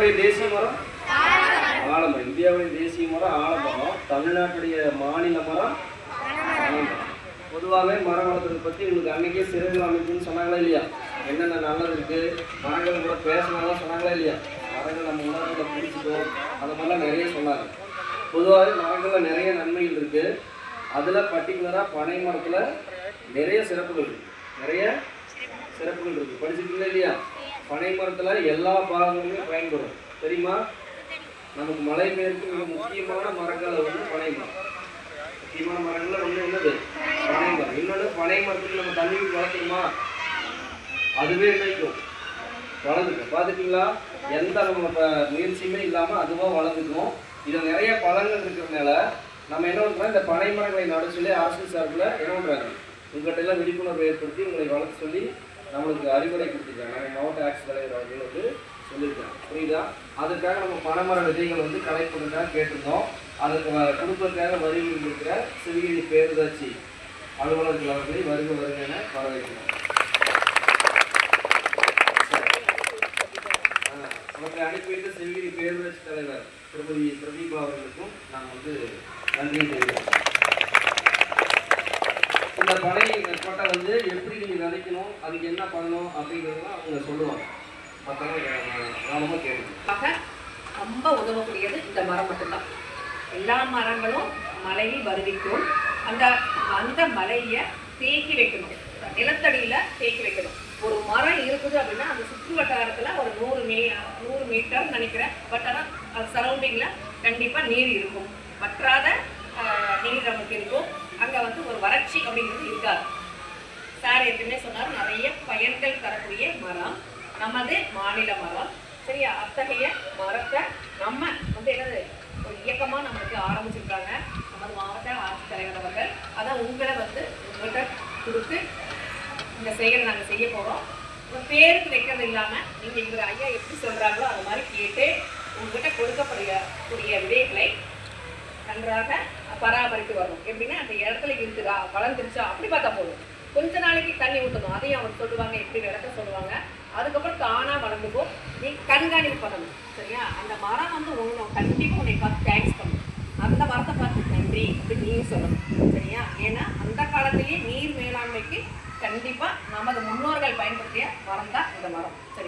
தேசிய மரம்? ஆலமரம். இந்தியாவுடைய தேசிய மரம் ஆலமரம். தமிழ்நாட்டுடைய மாநில மரம். பொதுவாகவே மரம் வளர்த்துறதை பற்றி உங்களுக்கு அன்னைக்கே சிறகுகள் அமைப்புன்னு சொன்னாங்களா இல்லையா? என்னென்ன நல்லது இருக்கு? மரங்கள் கூட பேசினாதான் சொன்னாங்களா இல்லையா? மரங்கள் நம்ம உணர்வுகளை பிடிச்சிட்டோம் அந்த மாதிரிலாம் நிறைய சொன்னாங்க. பொதுவாகவே மரங்களில் நிறைய நன்மைகள் இருக்கு. அதில் பர்டிகுலராக பனை மரத்தில் நிறைய சிறப்புகள் இருக்கு. நிறைய சிறப்புகள் இருக்கு. படிச்சிருக்கீங்களா இல்லையா? பனை மரத்தில் எல்லா பாகங்களுமே பயன்படும். தெரியுமா? நமக்கு மலை பெயருக்கு மிக முக்கியமான மரங்கள் வந்து பனை மரம் முக்கியமான மரங்களில் ஒன்று என்னது? பனை மரம் இன்னொன்று பனை மரத்துக்கு நம்ம தண்ணி ஊத்தி அதுவே நினைக்கும் வளர்ந்துக்கும். பார்த்துட்டீங்களா? எந்த நம்ம முயற்சியுமே இல்லாமல் அதுவாக வளர்ந்துக்கும். இதில் நிறைய பழங்கள் இருக்கிறதுனால நம்ம என்ன பண்ணுறோம் இந்த பனை மரங்களை நட சொல்லி அரசு சார்பில் என்ன பண்ணுறாங்க உங்கள்கிட்ட எல்லாம் விழிப்புணர்வு ஏற்படுத்தி உங்களை வளர்த்து சொல்லி நம்மளுக்கு அறிவுரை கொடுத்துருக்காங்க. நம்ம மாவட்ட ஆட்சித் தலைவர் அவர்கள் வந்து சொல்லியிருக்காங்க. புரியுதா? அதுக்காக நம்ம பனைமர விதைகள் வந்து கலைப்படுறதுக்காக கேட்டிருந்தோம். அதுக்கு வ- கொடுப்பதற்காக வருகையில் இருக்கிற சிவகிரி பேரூராட்சி அலுவலர்கள் அவர்களை வருக வருக என வரவேற்கிறோம். அவர்களை அனுப்பி சிவகிரி பேரூராட்சி தலைவர் திருமதி பிரதீபா அவர்களுக்கும் நான் வந்து நன்றி தெரிவிக்கிறோம் இந்த பனை கொட்டை வந்து எப்படி நீங்கள் விதைக்கணும் அதுக்கு என்ன பண்ணணும் அப்படிங்கிறதெல்லாம் அவங்க சொல்லுவாங்க. மற்றவங்க கவனமாக கேட்கணும் ஆக ரொம்ப உதவக்கூடியது இந்த மரம் மட்டும்தான். எல்லா மரங்களும் மலையை வருவிக்கும். அந்த அந்த மலையை தேக்கி வைக்கணும். நிலத்தடியில தேக்கி வைக்கணும். ஒரு மரம் இருக்குது அப்படின்னா அந்த சுற்று வட்டாரத்துல ஒரு நூறு மீ நூறு மீட்டர் நினைக்கிறேன். பட் ஆனால் அது சரௌண்டிங்ல கண்டிப்பா நீர் இருக்கும். வற்றாத ஆஹ், நீர் நமக்கு இருக்கும். அங்க வந்து ஒரு வறட்சி அப்படிங்கிறது இருக்காது. சார் ஏற்கனவே சொன்னார் நிறைய பயன்கள் தரக்கூடிய மரம். நமது மாநில மரம். சரியா? அத்தகைய மரத்தை நம்ம வந்து என்னது? ஒரு இயக்கமாக நம்மளுக்கு ஆரம்பிச்சிருக்காங்க. நமது மாவட்ட ஆட்சித்தலைவர் அவர்கள். அதான் உங்களை வந்து உங்கள்கிட்ட கொடுத்து இந்த செயலை நாங்கள் செய்ய போகிறோம் உங்கள் பேருக்கு வைக்கிறது இல்லாமல் நீங்கள் இவர் ஐயா எப்படி சொல்கிறாங்களோ அது மாதிரி கேட்டு உங்ககிட்ட கொடுக்கக்கூடிய கூடிய விதைகளை நன்றாக பராமரித்து வரணும். எப்படின்னா அந்த இடத்துல இருக்குதா? வளர்ந்துருச்சா? அப்படி பார்த்தா போதும். கொஞ்ச நாளைக்கு தண்ணி ஊற்றணும் அதையும் அவர் சொல்லுவாங்க. எப்படி விளக்க சொல்லுவாங்க அதுக்கப்புறம் தானா வளர்ந்துக்கும் நீ கண்காணிப்பு பண்ணணும். சரியா? அந்த மரம் வந்து உங்களை கண்டிப்பாக உன்னை பார்த்து தேங்க்ஸ் பண்ணணும் அந்த மரத்தை பார்த்து நன்றி அப்படின்னு நீ சொல்லணும். சரியா? ஏன்னா அந்த காலத்திலேயே நீர் மேலாண்மைக்கு கண்டிப்பாக நமது முன்னோர்கள் பயன்படுத்திய மரம் தான் இந்த மரம். சரி